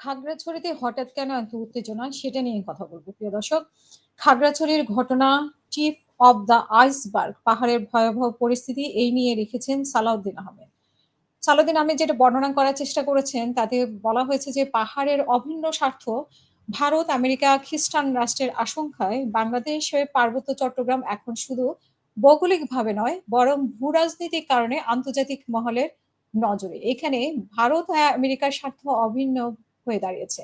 খাগড়াছড়িতে হঠাৎ কেন এত উত্তেজনা? সেটা নিয়ে কথা বলব, প্রিয় দর্শক। খাগড়াছড়ির ঘটনা চিফ অব দ্য আইসবার্গ পাহাড়ের ভয়াবহ পরিস্থিতি, এই নিয়ে রেখেছেন সালাউদ্দিন আহমেদ। সালাউদ্দিন আহমেদ যেটা বর্ণনা করার চেষ্টা করেছেন, তাতে বলা হয়েছে যে পাহাড়ের অভিন্ন স্বার্থ ভারত, আমেরিকা, খ্রিস্টান রাষ্ট্রের আশঙ্কায় বাংলাদেশের পার্বত্য চট্টগ্রাম এখন শুধু ভৌগোলিকভাবে নয়, বরং ভূ রাজনৈতিক কারণে আন্তর্জাতিক মহলের নজরে। এখানে ভারত আমেরিকার স্বার্থ অভিন্ন হয়ে দাঁড়িয়েছে।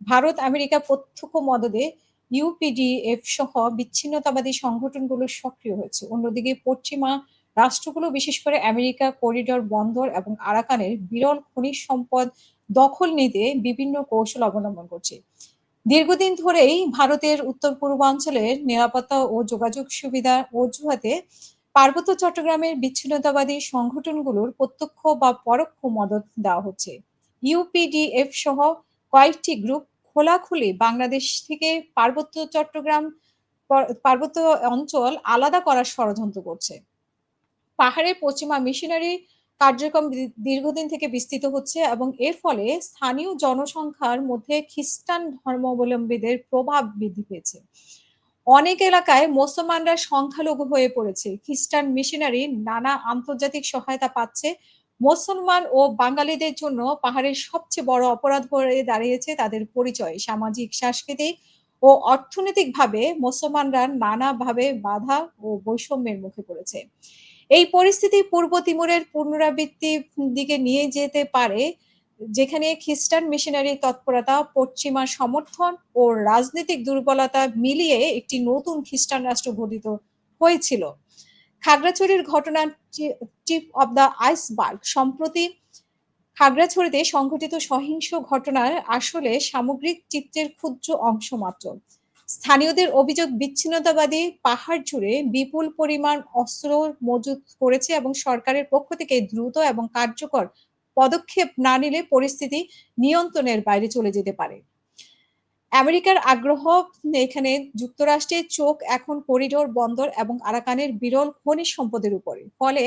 ভারত, আমেরিকা প্রত্যক্ষ মদদে ইউপিডিএফ সহ বিচ্ছিন্নতাবাদী সংগঠনগুলো সক্রিয় হয়েছে। অন্যদিকে পশ্চিমা রাষ্ট্রগুলো, বিশেষ করে আমেরিকা করিডর বন্দর এবং আরাকানের বিরল খনিজ সম্পদ দখল নিতে বিভিন্ন কৌশল অবলম্বন করছে। দীর্ঘদিন ধরেই ভারতের উত্তর পূর্বাঞ্চলের নিরাপত্তা ও যোগাযোগ সুবিধা অজুহাতে পার্বত্য চট্টগ্রামের বিচ্ছিন্নতাবাদী সংগঠনগুলোর প্রত্যক্ষ বা পরোক্ষ মদত দেওয়া হচ্ছে। ইউপিডিএফ সহ কয়েকটি গ্রুপ খোলাখুলি বাংলাদেশ থেকে পার্বত্য চট্টগ্রাম পার্বত্য অঞ্চল আলাদা করার ষড়যন্ত্র করছে। পাহাড়ের পশ্চিমা মিশনারি কার্যক্রম দীর্ঘদিন থেকে বিস্তৃত হচ্ছে এবং এর ফলে স্থানীয় জনসংখ্যার মধ্যে খ্রিস্টান ধর্মাবলম্বীদের প্রভাব বৃদ্ধি পেয়েছে। অনেক এলাকায় মুসলমানরা সংখ্যালঘু হয়ে পড়েছে। খ্রিস্টান মিশনারি নানা আন্তর্জাতিক সহায়তা পাচ্ছে মুসলমান ও বাঙালিদের জন্য পাহাড়ের সবচেয়ে বড় অপরাধ হয়ে দাঁড়িয়েছে তাদের পরিচয়। সামাজিক, সাংস্কৃতিক ও অর্থনৈতিকভাবে মুসলমানরা নানাভাবে বাধা ও বৈষম্যের মুখে পড়েছে। এই পরিস্থিতি পূর্ব তিমুরের পুনরাবৃত্তির দিকে নিয়ে যেতে পারে, যেখানে খ্রিস্টান মিশনারি তৎপরতা, পশ্চিমা সমর্থন ও রাজনৈতিক দুর্বলতা মিলিয়ে একটি নতুন খ্রিস্টান রাষ্ট্র গঠিত হয়েছিল। খাগড়াছড়ির ঘটনা টিপ অব দ্য আইসবার্গ। সম্প্রতি খাগড়াছড়িতে সংঘটিত সহিংস ঘটনার আসলে সামগ্রিক চিত্রের ক্ষুদ্র অংশ মাত্র। স্থানীয়দের অভিযোগ, বিচ্ছিন্নতাবাদী পাহাড় জুড়ে বিপুল পরিমাণ অস্ত্র মজুত করেছে এবং সরকারের পক্ষ থেকে দ্রুত এবং কার্যকর পদক্ষেপ না নিলে পরিস্থিতি নিয়ন্ত্রণের বাইরে চলে যেতে পারে। আমেরিকার আগ্রহ এখানে যুক্তরাষ্ট্রের চোখ এখন করিডোর, বন্দর এবং আরাকানের বিরল খনিজ সম্পদের উপরে। ফলে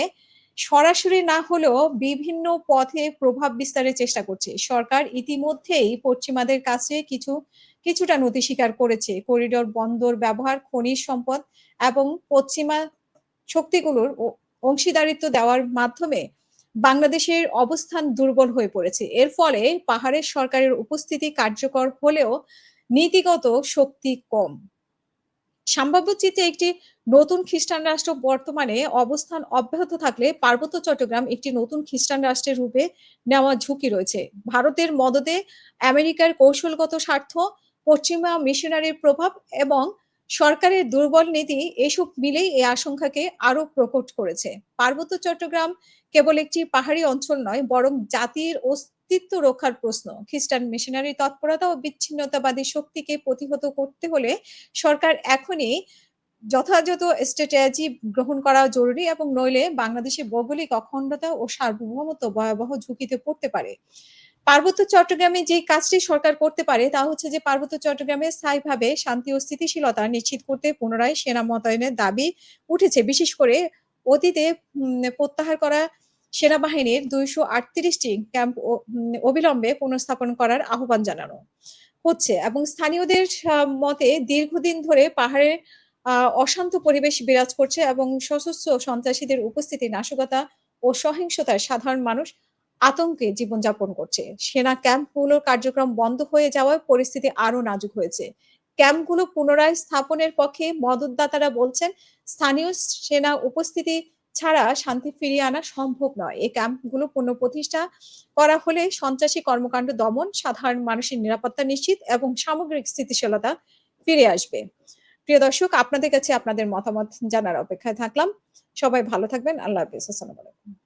সরাসরি না হলেও বিভিন্ন পথে প্রভাব বিস্তারের চেষ্টা করছে। সরকার ইতিমধ্যেই পশ্চিমাদের কাছে কিছু, কিছুটা নথি স্বীকার করেছে। করিডোর, বন্দর ব্যবহার, খনিজ সম্পদ এবং পশ্চিমা শক্তিগুলোর অংশীদারিত্ব দেওয়ার মাধ্যমে বাংলাদেশের অবস্থান দুর্বল হয়ে পড়েছে। এর ফলে পাহাড়ের সরকারের উপস্থিতি কার্যকর হলেও নীতিগত শক্তি কম। সম্ভাব্য চিত্রে একটি নতুন খ্রিস্টান রাষ্ট্র বর্তমানে অবস্থান অব্যাহত থাকলে পার্বত্য চট্টগ্রাম একটি নতুন খ্রিস্টান রাষ্ট্রের রূপে নেওয়া ঝুঁকি রয়েছে। ভারতের মদতে আমেরিকার কৌশলগত স্বার্থ, পশ্চিমা মিশনারির প্রভাব এবং সরকারের দুর্বল নীতি এসব মিলেই এই আশঙ্কাকে আরও প্রকট করেছে। পার্বত্য চট্টগ্রাম কেবল একটি পাহাড়ি অঞ্চল নয়, বরং জাতির অস্তিত্ব রক্ষার প্রশ্ন। খ্রিস্টান মিশনারি তৎপরতা ও বিচ্ছিন্নতাবাদী শক্তিকে প্রতিহত করতে হলে সরকার এখনই যথাযথ স্ট্র্যাটেজি গ্রহণ করা জরুরি এবং নইলে বাংলাদেশের ভৌগোলিক অখণ্ডতা ও সার্বভৌমত্ব ভয়াবহ ঝুঁকিতে পড়তে পারে। পার্বত্য চট্টগ্রামে যে কাজটি সরকার করতে পারে তা হচ্ছে যে পার্বত্য চট্টগ্রামে স্থায়ীভাবে শান্তি ও স্থিতিশীলতা নিশ্চিত করতে পুনরায় সেনা মোতায়েনের দাবি উঠেছে। বিশেষ করে অতীতে প্রত্যাহার করা সেনাবাহিনীর দুইশো আটত্রিশটি ক্যাম্প অবিলম্বে পুনঃস্থাপন করার আহ্বান জানানো হচ্ছে এবং স্থানীয়দের মতে দীর্ঘদিন ধরে পাহাড়ের অশান্ত পরিবেশ বিরাজ করছে এবং সশস্ত্র সন্ত্রাসীদের উপস্থিতি, নাশকতা ও সহিংসতায় সাধারণ মানুষ আতঙ্কে জীবনযাপন করছে। সেনা ক্যাম্পগুলোর কার্যক্রম বন্ধ হয়ে যাওয়ায় পরিস্থিতি আরও নাজুক হয়েছে। ক্যাম্পগুলো পুনরায় স্থাপনের পক্ষে মদতদাতারা বলছেন, স্থানীয় সেনা উপস্থিতি ছাড়া শান্তি ফিরিয়ে আনা সম্ভব নয়। এই ক্যাম্পগুলো পুনঃ প্রতিষ্ঠা করা হলে সন্ত্রাসী কর্মকাণ্ড দমন, সাধারণ মানুষের নিরাপত্তা নিশ্চিত এবং সামগ্রিক স্থিতিশীলতা ফিরে আসবে। প্রিয় দর্শক, আপনাদের কাছে আপনাদের মতামত জানার অপেক্ষায় থাকলাম। সবাই ভালো থাকবেন। আল্লাহ হাফিজ। আসসালামু আলাইকুম।